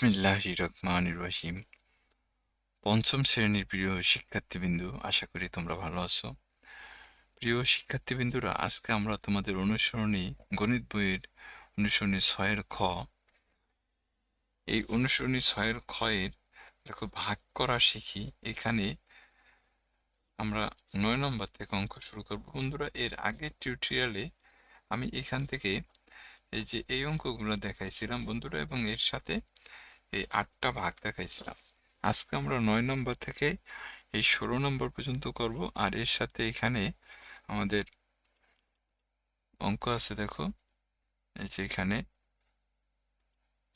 বিসমিল্লাহ রহমান রহিম। পঞ্চম শ্রেণির প্রিয় শিক্ষার্থীবৃন্দু, আশা করি তোমরা ভালো আছো। প্রিয় শিক্ষার্থীবৃন্দুরা, আজকে আমরা তোমাদের অনুসরণী গণিত বইয়ের অনুসরণী ছয়ের খ। এই অনুসরণী ছয়ের খয়ের দেখো, ভাগ করা শিখি। এখানে আমরা নয় নম্বর থেকে অঙ্ক শুরু করব। বন্ধুরা, এর আগের টিউটোরিয়ালে আমি এখান থেকে এই যে এই অঙ্কগুলো দেখাইছিলাম বন্ধুরা, এবং এর সাথে এই আটটা ভাগ দেখাইছিলাম। আজকে আমরা নয় নম্বর থেকে এই ষোলো নম্বর পর্যন্ত করব। আর এর সাথে এখানে আমাদের অঙ্ক আছে, দেখো। এই যে এখানে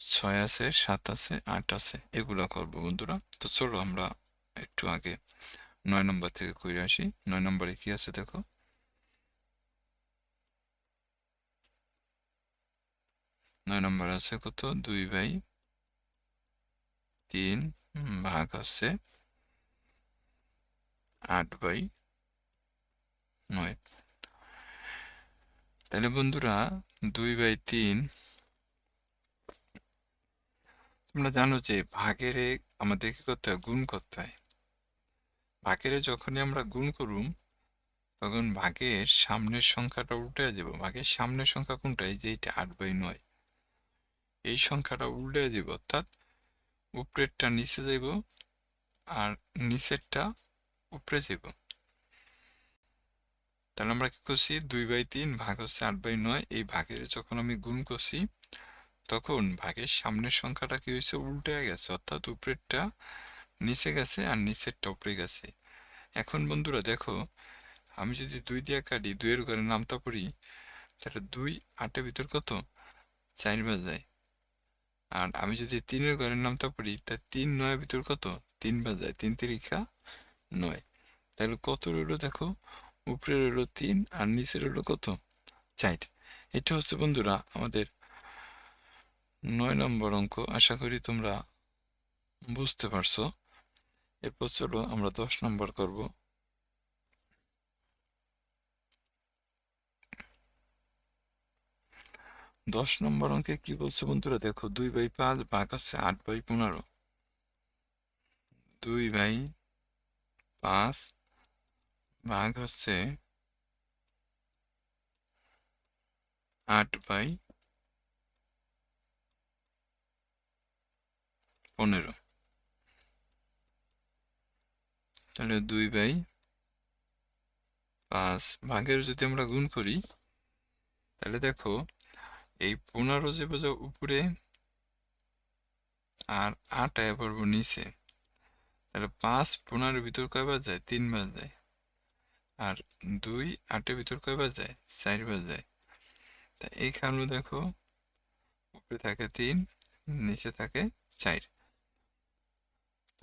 ছয় আছে, সাত আছে, আট আছে, এগুলো করব বন্ধুরা। তো চলো আমরা একটু আগে নয় নম্বর থেকে করে আসি। নয় নম্বরে কি আছে, দেখো? নয় নম্বর আছে কত? দুই বাই তিন ভাগ হচ্ছে আট বাই নয়। তাহলে বন্ধুরা, দুই বাই তিন, তোমরা জানো যে ভাগের আমাদের কি করতে হয়? গুণ করতে হয়। ভাগের যখনই আমরা গুণ করুম, তখন ভাগের সামনের সংখ্যাটা উল্টে যাব। ভাগের সামনের সংখ্যা কোনটা? এই যে এটা আট বাই নয়। এই সংখ্যাটা উল্টে যাব, অর্থাৎ উপরেরটা নিচে যাইব আর নিচেরটা উপরে যাব তাহলে আমরা কি করছি? দুই বাই তিন ভাগ হচ্ছে আট বাই নয়। এই ভাগের যখন আমি গুণ করছি, তখন ভাগের সামনের সংখ্যাটা কি হয়েছে? উল্টে গেছে, অর্থাৎ উপরেরটা নিচে গেছে আর নিচেরটা উপরে গেছে। এখন বন্ধুরা দেখো, আমি যদি দুই দিয়ে কাটি, দুইয়ের ঘরে নামতা পড়ি, তাহলে দুই আটের ভিতর কত? চার বাজায় আর আমি যদি তিনের ঘরের নামটা পড়ি, তা তিন নয়ের ভিতর কত? তিন বাজায়, তিন তিরিখা নয়। তাহলে কত রইল দেখো? উপরে রইল তিন আর নিচে রইল কত? চার। এটা হচ্ছে বন্ধুরা আমাদের নয় নম্বর অঙ্ক। আশা করি তোমরা বুঝতে পারছ। এরপর চলো আমরা দশ নম্বর করব। দশ নম্বর অঙ্কে কি বলছে বন্ধুরা? দেখো, দুই বাই পাঁচ ভাগ আছে আট বাই পনেরো। দুই বাই পাঁচ ভাগ হচ্ছে আট বাই পনেরো। তাহলে দুই বাই পাঁচ ভাগের যদি আমরা গুণ করি, তাহলে দেখো এই পনেরো যে বোঝা উপরে আর আট আয় পড়ব নিচে। তাহলে পাঁচ পনেরোর ভিতর কয়বার যায়? তিন বার যায়। আর দুই আটের ভিতর কয়বার যায়? চার বার যায়। তা এইখানে দেখো, উপরে থাকে তিন, নিচে থাকে চার।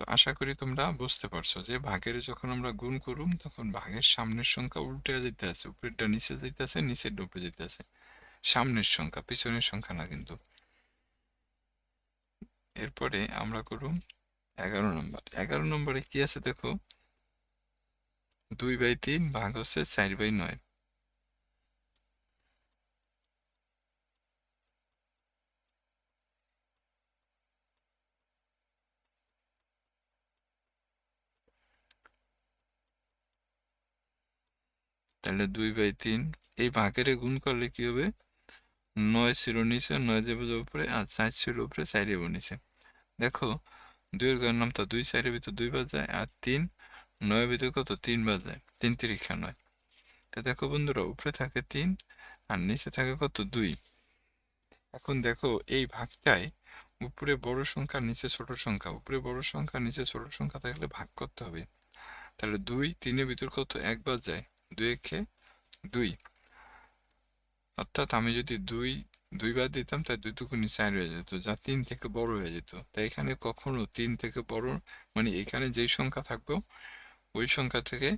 তো আশা করি তোমরা বুঝতে পারছ যে ভাগের যখন আমরা গুণ করুম, তখন ভাগের সামনের সংখ্যা উল্টে যেতে আছে উপরেরটা নিচে যেতে আছে নিচের ডুবে যেতে আছে সামনের সংখ্যা, পিছনের সংখ্যা না কিন্তু। এরপরে আমরা করুম এগারো নম্বর। এগারো নম্বরে কি আছে দেখো? দুই বাই তিন ভাগ হচ্ছে চার বাই নয়। তাহলে দুই বাই তিন, এই ভাগের গুণ করলে কি হবে? নয় ছিল নিচে নয় যাবে উপরে আর চার ছিল উপরে চার যাব নিচে দেখো, দুইয়ের ঘরের নামটা দুই, চারের ভিতর দুই বার যায় আর তিন নয় ভিতর কত? তিন বার যায় তিন তিরিক্ষা নয়। তা দেখো বন্ধুরা, উপরে থাকে তিন আর নিচে থাকে কত? দুই। এখন দেখো, এই ভাগটায় উপরে বড় সংখ্যা, নিচে ছোট সংখ্যা। উপরে বড় সংখ্যা, নিচে ছোট সংখ্যা থাকলে ভাগ করতে হবে। তাহলে দুই, তিনের ভিতর কত? একবার যায় দুই একে দুই। অর্থাৎ আমি যদি দুই, দুইবার দিতাম, তাই দুই টুকুনি চার হয়ে যেত, যা তিন থেকে বড় হয়ে যেত। তাই এখানে কখনো তিন থেকে বড় মানে এখানে যেই সংখ্যা থাকবে, ওই সংখ্যা থেকে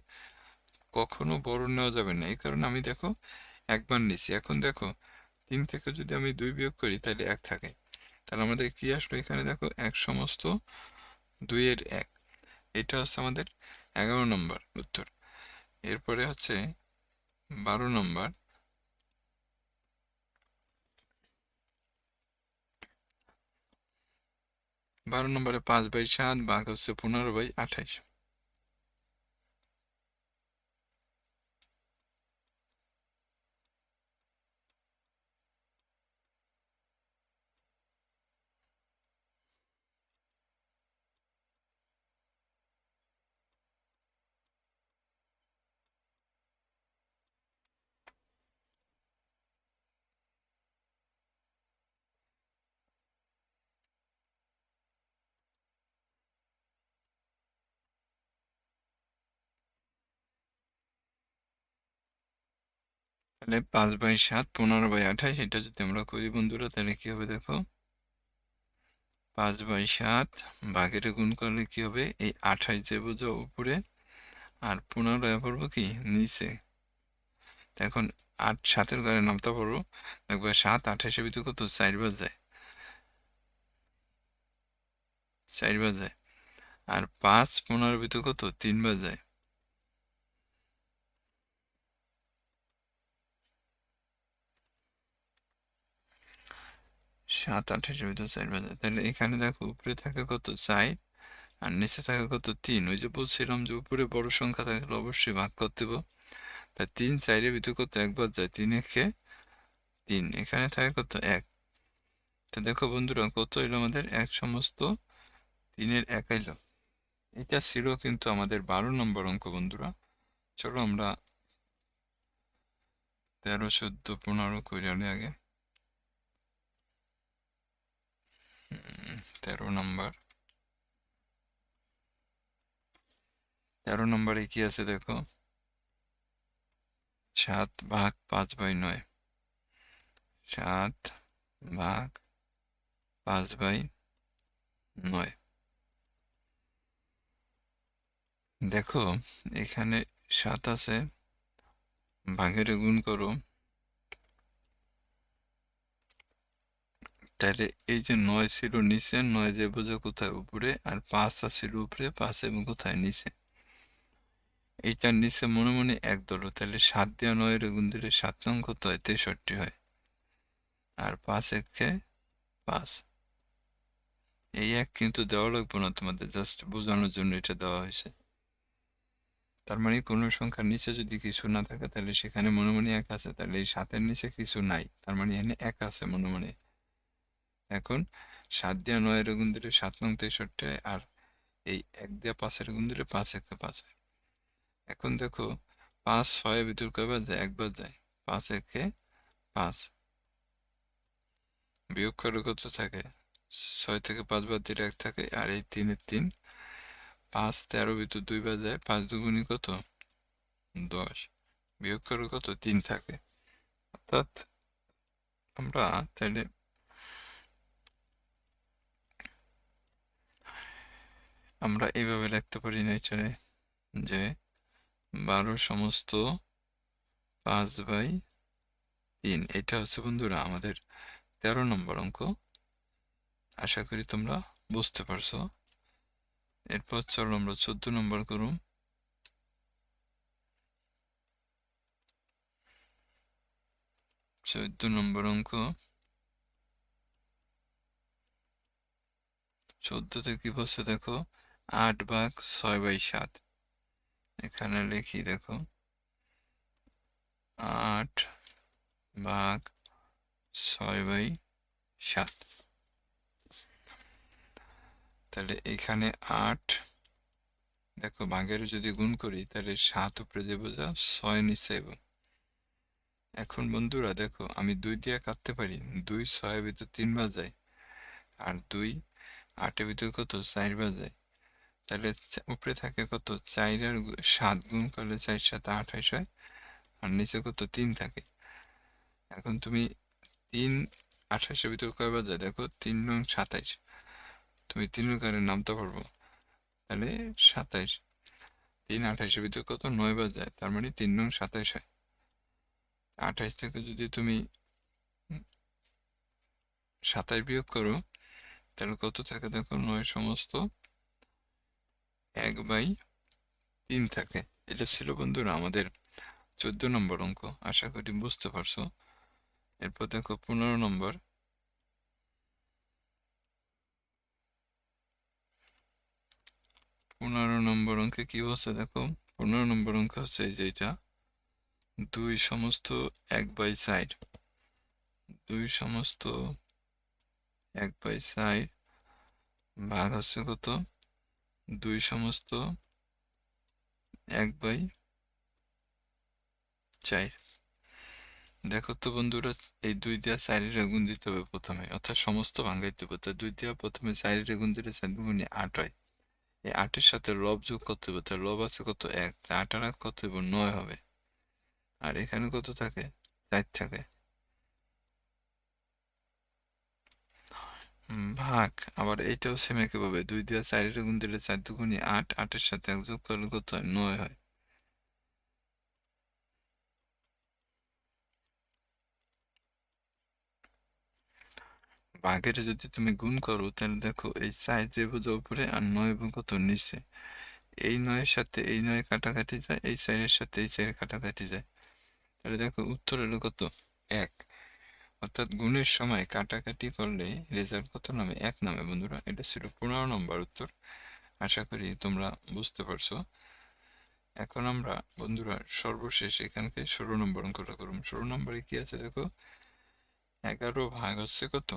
কখনো বড় নেওয়া যাবে না। এই কারণে আমি দেখো, একবার নিছি। এখন দেখো, তিন থেকে যদি আমি দুই বিয়োগ করি, তাহলে এক থাকে। তাহলে আমাদের কি আসলো এখানে দেখো, এক সমস্ত দুইয়ের এক। এটা হচ্ছে আমাদের এগারো নম্বর উত্তর। এরপরে হচ্ছে বারো নম্বর। বারো নম্বরে পাঁচ বাই সাত ভাগ হচ্ছে পনেরো বাই আঠাইশ তাহলে পাঁচ বাই সাত, পনেরো বাই আঠাশ, এটা যদি আমরা করি বন্ধুরা, তাহলে কি হবে দেখো? পাঁচ বাই সাত বাঘের গুণ করলে কি হবে? এই আঠাইশ যে বোঝো উপরে, আর পনেরো পড়ব কি? নিচে। এখন আট সাতের ঘরে নামতে পারব। দেখব সাত আঠাশের ভিতরে কত? চারবার যায়। চারবার যায়। আর পাঁচ পনেরো ভিতরে কত? তিনবার যায়। সাত আঠাশের ভিতরে চার বাজে তাহলে এখানে দেখো উপরে থাকে কত চার আর নিচে থাকে কত তিন। ওই যে বলছিলাম যে উপরে বড় সংখ্যা থাকলে অবশ্যই ভাগ করতে হবে। তাই তিন চারের ভিতরে কত? একবার যায় তিন একে তিন, এখানে থাকে কত এক। তো দেখো বন্ধুরা কত এলো আমাদের? এক সমস্ত তিনের এক এলো। এটা ছিল কিন্তু আমাদের বারো নম্বর অঙ্ক বন্ধুরা। চলো আমরা তেরো, চোদ্দ, পনেরো করে আগে। তেরো নম্বর। তেরো নম্বরে কি আছে দেখো? সাত ভাগ পাঁচ বাই নয়। সাত ভাগ পাঁচ বাই নয়। দেখো, এখানে সাত আছে, ভাগের গুণ করো। তাহলে এই যে নয় ছিল নিচে, নয় যে বোঝো কোথায় উপরে আর পাঁচ ছিল উপরে, পাঁচ এবং কোথায় নিচে। এইটার নিচে মনে মনে এক দল তাহলে সাত দেওয়া নয়ের গুণ দিলে সাত নং কত হয়? তেষট্টি হয়। আর পাঁচ একে পাঁচ। এই এক কিন্তু দেওয়া লাগবে না তোমাদের জাস্ট বোঝানোর জন্য এটা দেওয়া হয়েছে। তার মানে কোনো সংখ্যার নিচে যদি কিছু না থাকে, তাহলে সেখানে মনে মনে এক আছে, তাহলে এই সাতের নিচে কিছু নাই। তার মানে এখানে এক আছে মনে মনে। এখন সাত দিয়া নয়ের গুণ দিলে সাত নং তেষট্টি হয়, আর এই এক দিয়া পাঁচের গুণ দিলে পাঁচ একটা পাঁচ হয়। এখন দেখো, পাঁচ ছয়ের ভিতর কয়বার যায়? একবার যায়। পাঁচ একে পাঁচ। বিয়োগ করে কত থাকে? ছয় থেকে পাঁচ পাঁচবার দিলে এক থাকে, আর এই তিনের তিন। পাঁচ তেরো ভিতর দুইবার যায়, পাঁচ দুগুণি কত? দশ। বিয়োগ করে কত? তিন থাকে। অর্থাৎ আমরা তাহলে আমরা এইভাবে লিখতে পারি নেচারে যে বারো সমস্ত পাঁচ বাই তিন। এটা হচ্ছে বন্ধুরা আমাদের তেরো নম্বর অঙ্ক। আশা করি তোমরা বুঝতে পারছ। এরপর চলো আমরা চোদ্দ নম্বর করুন। চোদ্দ নম্বর অঙ্ক। চোদ্দতে কি বলছে দেখো? আট ভাগ ছয় বাই সাত। এখানে লিখি, দেখো। আট ভাগ ছয় বাই সাত। তাহলে এখানে আট, দেখো, ভাগের যদি গুণ করি, তাহলে সাত উপরে যে বোঝা, ছয় নিচে এবং। এখন বন্ধুরা, দেখো, আমি দুই দিয়ে কাটতে পারি। দুই ছয়ের ভিতর তিনবার যায়, আর দুই আটের ভিতর কত? চারবার যায়। তাহলে উপরে থাকে কত? চার আর সাত গুণ করলে চার, সাত, আঠাশ হয়। আর নিচে কত? তিন থাকে। এখন তুমি তিন, আঠাশের ভিতর কয়বার যায়? দেখো, তিন নং সাতাইশ। তুমি তিন কারে নামতে পারব। তাহলে সাতাইশ। তিন, আঠাশের ভিতর কত? নয় বার যায়। তার মানে তিন নং সাতাইশ হয়। আঠাইশ থেকে যদি তুমি সাতাইশ বিয়োগ করো, তাহলে কত থাকে? দেখো, নয় সমস্ত এক বাই তিন থাকে। এটা ছিল বন্ধুরা আমাদের চোদ্দ নম্বর অঙ্ক। আশা করি বুঝতে পারছ। এরপর দেখো পনেরো নম্বর। পনেরো নম্বর অঙ্কে কি বলছে দেখো? পনেরো নম্বর অঙ্ক হচ্ছে এই যে এটা। দুই সমস্ত এক বাই সাইড দুই সমস্ত এক বাই সাইড ভাগ হচ্ছে কত? দুই সমস্ত এক বাই চার। দেখো তো বন্ধুরা, এই দুই দিয়া চারিরে গুণ দিতে হবে প্রথমে, অর্থাৎ সমস্ত ভাঙাইতে হবে। দুই দিয়া প্রথমে চারিরে গুণ দিলে চার দুগুণে আট হয়। এই আটের সাথে লব যোগ করতে হবে তার লব আছে কত এক আট আর কত নয় হবে। আর এখানে কত থাকে? চার থাকে। ভাগ। আবার এইটাও সেম একইভাবে। দুই দিয়া চারিরে গুণ দিলে চার দুগুণে আট আটের সাথে এক যোগ করলে কত হয়? নয় হয়। ভাগের যদি তুমি গুণ করো, তাহলে দেখো এই চার যে বোঝা উপরে আর নয় এবং কত? নিচে। এই নয়ের সাথে এই নয় কাটাকাটি যায়, এই চারের সাথে এই চারের কাটাকাটি যায়। তাহলে দেখো উত্তর হলো কত? এক। অর্থাৎ গুণের সময় কাটাকাটি করলে রেজাল্ট কত নামে? এক নামে বন্ধুরা, এটা ছিল পনেরো নম্বর উত্তর। আশা করি তোমরা বুঝতে পারছ। এখন আমরা বন্ধুরা সর্বশেষ এখানকে ষোলো নম্বর অঙ্কটা করুন। ষোলো নম্বরে কি আছে দেখো? এগারো ভাগ হচ্ছে কত?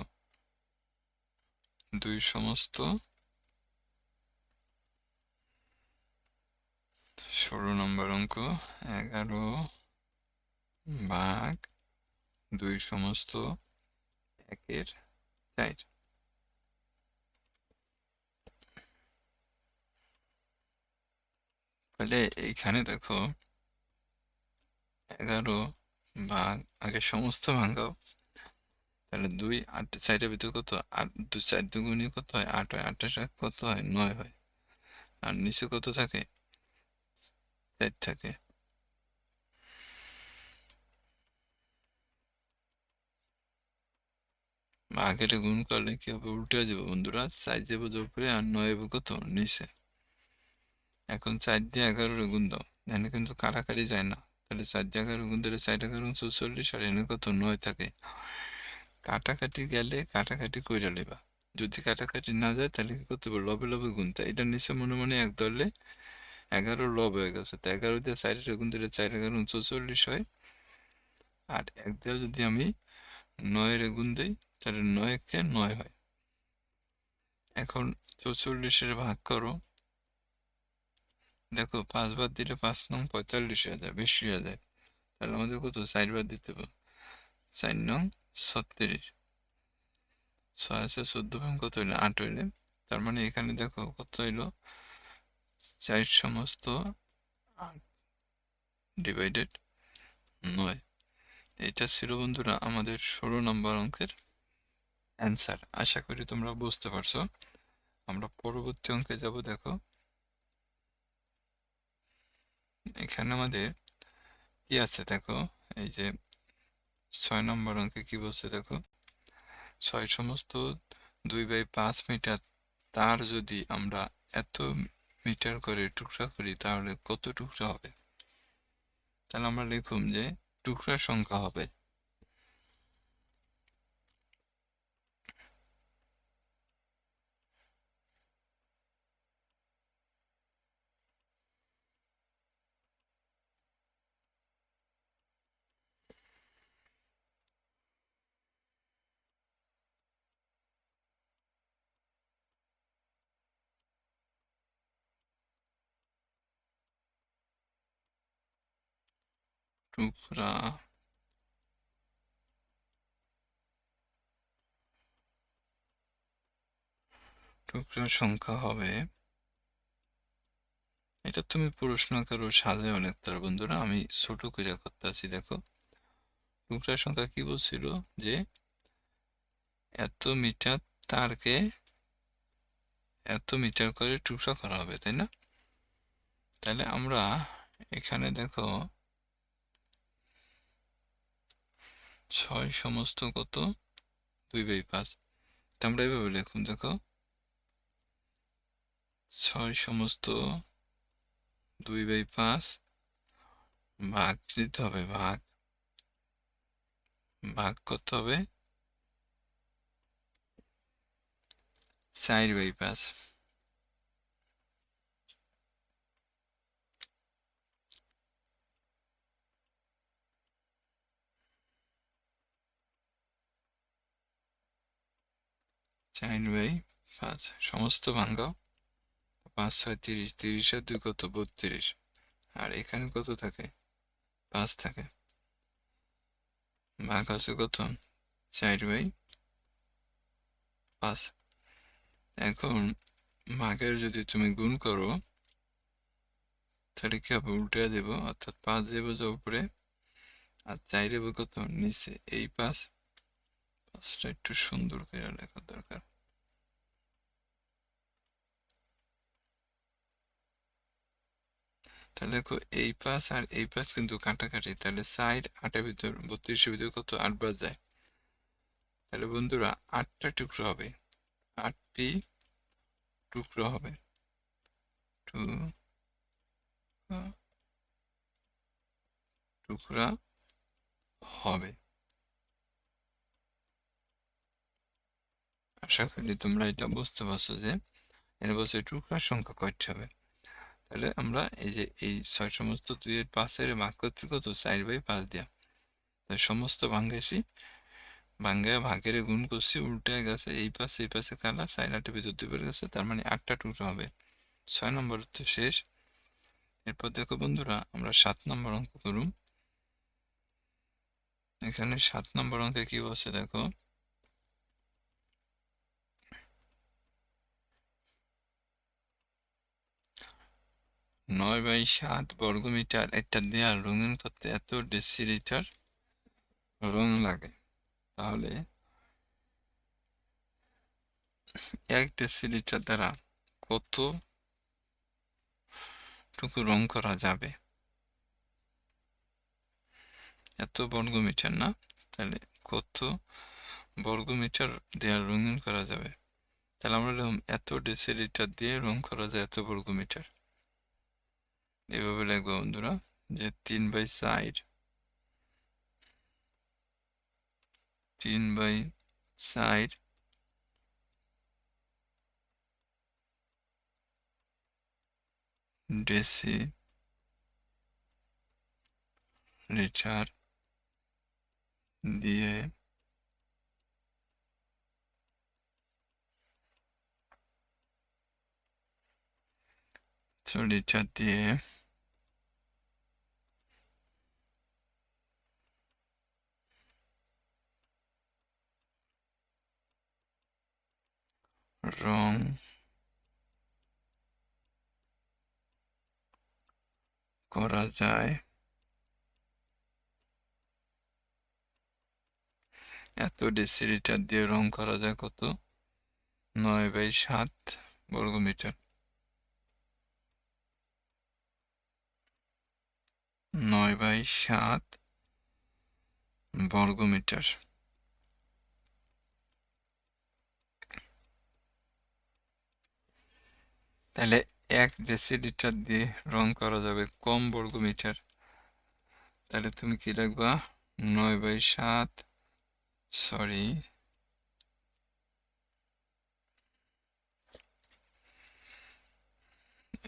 দুই সমস্ত ষোলো নম্বর অঙ্ক, এগারো ভাগ দুই সমস্ত একের চার। তাহলে এইখানে দেখো এগারো ভাগ, আগে সমস্ত ভাঙাও তাহলে দুই আট চারের ভিতরে কত? আট দু চার দুগুণি কত হয়? আট হয়। সাথে কত হয়? নয় হয়। আর নিচে কত থাকে? চার থাকে। আগের গুণ করলে কি হবে উল্টে যাবে বন্ধুরা? চার যাব উপরে আর নয় কত নিচে এখন চার দিয়ে এগারোর গুণ দাও এখানে কিন্তু কাটাকাটি যায় না। তাহলে চার দিয়ে এগারো গুণ দিলে চার এগারো চৌচল্লিশ, আর এনে কত? নয় থাকে। কাটাকাটি গেলে কাটাকাটি কইরা লেবা যদি কাটাকাটি না যায়, তাহলে কি করতে হবে? লবে লবে গুনতে এটা নিচে মনে মনে এক ধরলে এগারো লব হয়ে গেছে। তো এগারো দিয়ে চারের গুণ দিলে চার এগারো চৌচল্লিশ হয়। আর এক দিয়ে যদি আমি নয়ের গুণ দিই তাহলে নয়কে নয় হয়। এখন চৌচল্লিশের ভাগ করো। দেখো, পাঁচবার দিলে পাঁচ নং পঁয়তাল্লিশ হয়ে যায়, বেশি হয়ে যায়। তাহলে আমাদের কত? চারবার দিতে হবে। চার নং ছত্রিশ ছয় আছে চোদ্দ ভাগ কত হইল? আট হইলে। তার মানে এখানে দেখো কত হইল? চার সমস্ত আট ডিভাইডেড নয়। এটা ছিল বন্ধুরা আমাদের ষোলো নম্বর অঙ্কের অ্যান্সার আশা করি তোমরা বুঝতে পারছ। আমরা পরবর্তী অঙ্কে যাব, দেখো। এখানে আমাদের কি আছে, দেখো? এই যে ছয় নম্বর অঙ্কে কি বলছে, দেখো? ছয় সমস্ত দুই বাই পাঁচ মিটার, তার যদি আমরা এত মিটার করে টুকরা করি, তাহলে কত টুকরা হবে? তাহলে আমরা লিখুম যে টুকরার সংখ্যা হবে। টুকরা টুকরার সংখ্যা হবে এটা তুমি প্রশ্ন করো সাজে অনেক তার বন্ধুরা আমি ছোট করে করতে আছি দেখো টুকরার সংখ্যা কি বলছিল যে এত মিটার তারকে এত মিটার করে টুকরা করা হবে তাই না তাহলে আমরা এখানে দেখো ছয় সমস্ত কত? দুই বাই পাঁচ। তা আমরা এভাবে লিখুন, দেখো। ছয় সমস্ত দুই বাই পাঁচ ভাগ দিতে হবে, ভাগ। ভাগ করতে হবে চার বাই পাঁচ। চার বাই পাঁচ। সমস্ত ভাঙ্গাও। পাঁচ, ছয়, তিরিশ তিরিশ আর দুই কত? বত্রিশ। আর এখানে কত থাকে? পাঁচ থাকে। ভাগ আছে কত? চার বাই পাঁচ। এখন ভাগের যদি তুমি গুণ করো, তাহলে কি হবে? উল্টে দেবো, অর্থাৎ পাঁচ দেবো যে উপরে, আর চার দেবো কত? নিচে। এই পাঁচ পাঁচটা একটু সুন্দর করে লেখা দরকার। তাহলে দেখো, এই পাঁচ আর এই পাঁচ কিন্তু কাটাকাটি। তাহলে সাইড আটের ভিতর, বত্রিশের ভিতর কত? আটবার যায় তাহলে বন্ধুরা, আটটা টুকরো হবে। আটটি টুকরো হবে। টু টুকরা হবে। আশা করি তোমরা এটা বুঝতে পারছ যে এর বলছে টুকরার সংখ্যা কয়টি হবে। তাহলে আমরা এই যে এই ছয় সমস্ত দুইয়ের পাঁচের ভাগ করতে কত চার বাই পাঁচ দিয়া। সমস্ত ভাঙ্গাইছি, ভাঙ্গায় ভাগের গুণ করছি উল্টে গেছে, এই পাশে এই পাশে কালা, চার আটের ভিতর দুই বের গেছে, তার মানে আটটা টুকরো হবে। ছয় নম্বর তো শেষ। এরপর দেখো বন্ধুরা, আমরা সাত নম্বর অঙ্ক করুন। এখানে সাত নম্বর অঙ্কে কি বলছে দেখো? নয় বাই সাত বর্গমিটার একটা দেয়াল রঙিন করতে এত ডেসিলিটার রং লাগে। তাহলে এক ডেসিলিটার দ্বারা কত টুকু রং করা যাবে? এত বর্গমিটার না? তাহলে কত বর্গমিটার দেয়াল রঙিন করা যাবে? তাহলে আমরা এত ডেসিলিটার দিয়ে রং করা যায় এত বর্গমিটার। এভাবে লিখব বন্ধুরা যে তিন বাই সাইড তিন বাই সাইড ডেসি লিটার দিয়ে লিটার দিয়ে রং করা যায় এত ডেসিলিটার দিয়ে রং করা যায় কত নয় বাই সাত বর্গমিটার নয় বাই সাত বর্গমিটার। তাহলে এক ডেসিলিটার দিয়ে রং করা যাবে কম বর্গমিটার। তাহলে তুমি কি লিখবা নয় বাই সাত সরি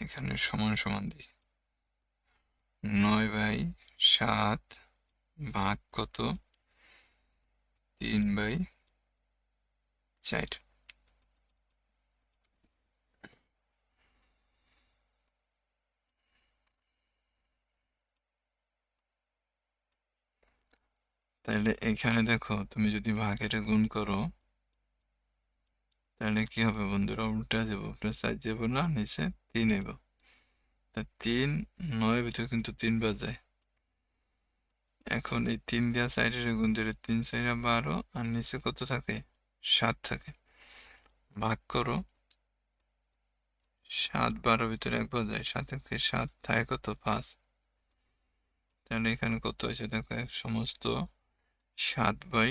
এখানে সমান সমান দিই নয় বাই সাত ভাগ কত? তিন বাই চার। তাহলে এখানে দেখো, তুমি যদি ভাগের গুণ করো, তাহলে কি হবে বন্ধুরা? উল্টা যাব উপরে সাইড যাব না, নিচে তিন এব। তা তিন নয় ভিতরে কিন্তু তিন বাজায় এখন এই তিন দেওয়া সাইডের গুণ ধরে তিন সাইডে বারো, আর নিচে কত থাকে? সাত থাকে। ভাগ করো। সাত বারো ভিতরে এক বাজায় সাত থেকে সাত থাকে কত? পাঁচ। তাহলে এখানে কত হয়েছে? দেখো, এক সমস্ত সাত বাই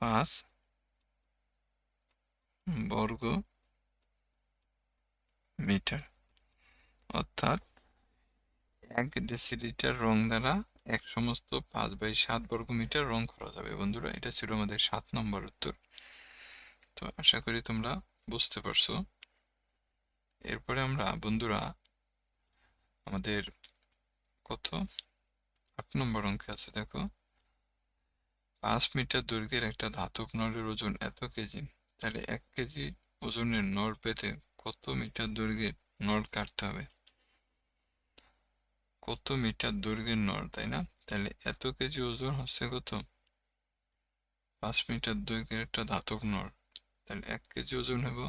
পাঁচ বর্গ মিটার। অর্থাৎ এক ডেসিলিটার রং দ্বারা এক সমস্ত পাঁচ বাই সাত বর্গ মিটার রং করা যাবে। বন্ধুরা, এটা ছিল আমাদের সাত নম্বর উত্তর। তো আশা করি তোমরা বুঝতে পারছ। এরপরে আমরা, বন্ধুরা, আমাদের কত? আট নম্বর অঙ্কে আছে, দেখো। পাঁচ মিটার দৈর্ঘ্যের একটা ধাতব নলের ওজন এত কেজি। তাহলে এক কেজি ওজনের নড় পেতে কত মিটার দৈর্ঘ্যের নড় কাটতে হবে? কত মিটার দৈর্ঘ্যের নড় তাই না? তাহলে এত কেজি ওজন হচ্ছে কত? পাঁচ মিটার দৈর্ঘ্যের একটা ধাতব নড় তাহলে এক কেজি ওজন হইব।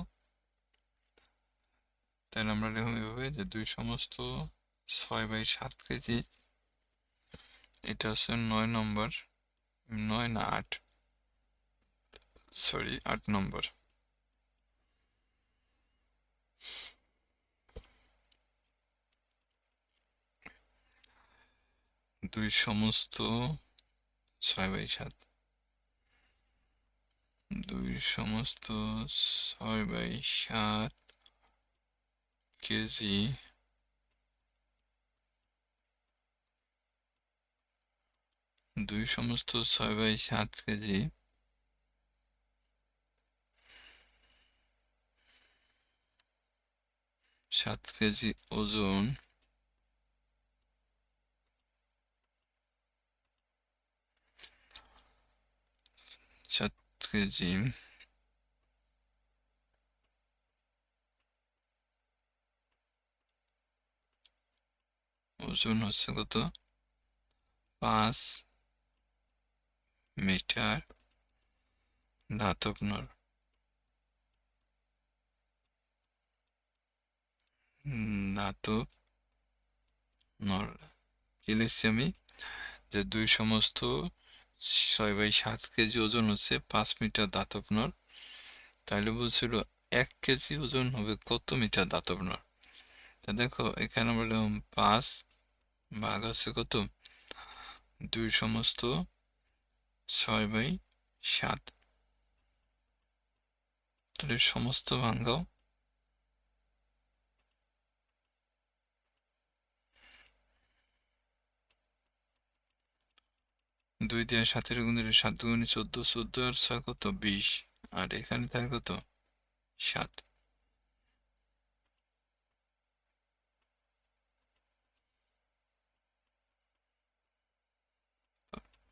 তাহলে আমরা লিখব এভাবে যে দুই সমস্ত ছয় বাই সাত কেজি, এটা হচ্ছে নয় নম্বর, নয় না আট সরি আট নম্বর। দুই সমস্ত ছয় বাই সাত। দুই সমস্ত ছয় বাই সাত কেজি দুই সমস্ত ছয় বাই সাত কেজি সাত কেজি ওজন কেজি ওজন হচ্ছে কত? পাঁচ মিটার ধাতব নর ধাতব নর কি লিখছি আমি? যে দুই সমস্ত ছয় বাই সাত কেজি ওজন হচ্ছে পাঁচ মিটার ধাতব নর তাহলে বলছিল এক কেজি ওজন হবে কত মিটার ধাতব নর তা দেখো, এখানে বললাম পাঁচ ভাগ হচ্ছে কত? দুই সমস্ত ছয় বাই সাত। তাহলে সমস্ত ভাঙ্গাও দুই দিয়ে সাতের গুণ দিলে সাত গুণে চোদ্দ চোদ্দ আর ছয় কত? বিশ। আর এখানে থাকে কত? সাত।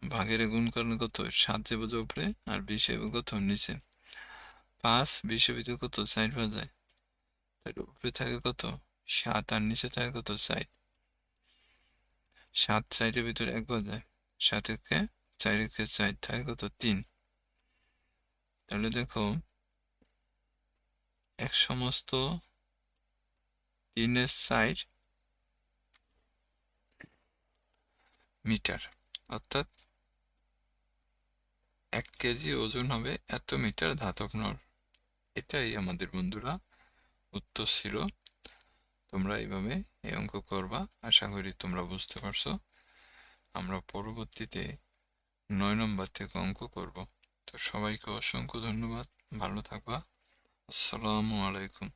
ভাগের গুণ করলে কত? সাত যে যাবে উপরে আর বিশ হবে কত? নিচে। পাঁচ বিশের ভিতরে কত? চার বাজায় তার উপরে থাকে কত? সাত। আর নিচে থাকে কত? চার। সাত চারের ভিতরে এক বাজায় সাতেরকে চারেরকে চার থাকে কত তিন। তাহলে দেখো, এক সমস্ত তিনের সাইড মিটার। অর্থাৎ এক কেজি ওজন হবে এত মিটার ধাতব নর। এটাই আমাদের বন্ধুরা উত্তর ছিল। তোমরা এইভাবে এই অঙ্ক করবা, আশা করি তোমরা বুঝতে পারছ। আমরা পরবর্তীতে নয় নম্বর থেকে অঙ্ক করব। তো সবাইকে অসংখ্য ধন্যবাদ। ভালো থাকবা। আসসালামু আলাইকুম।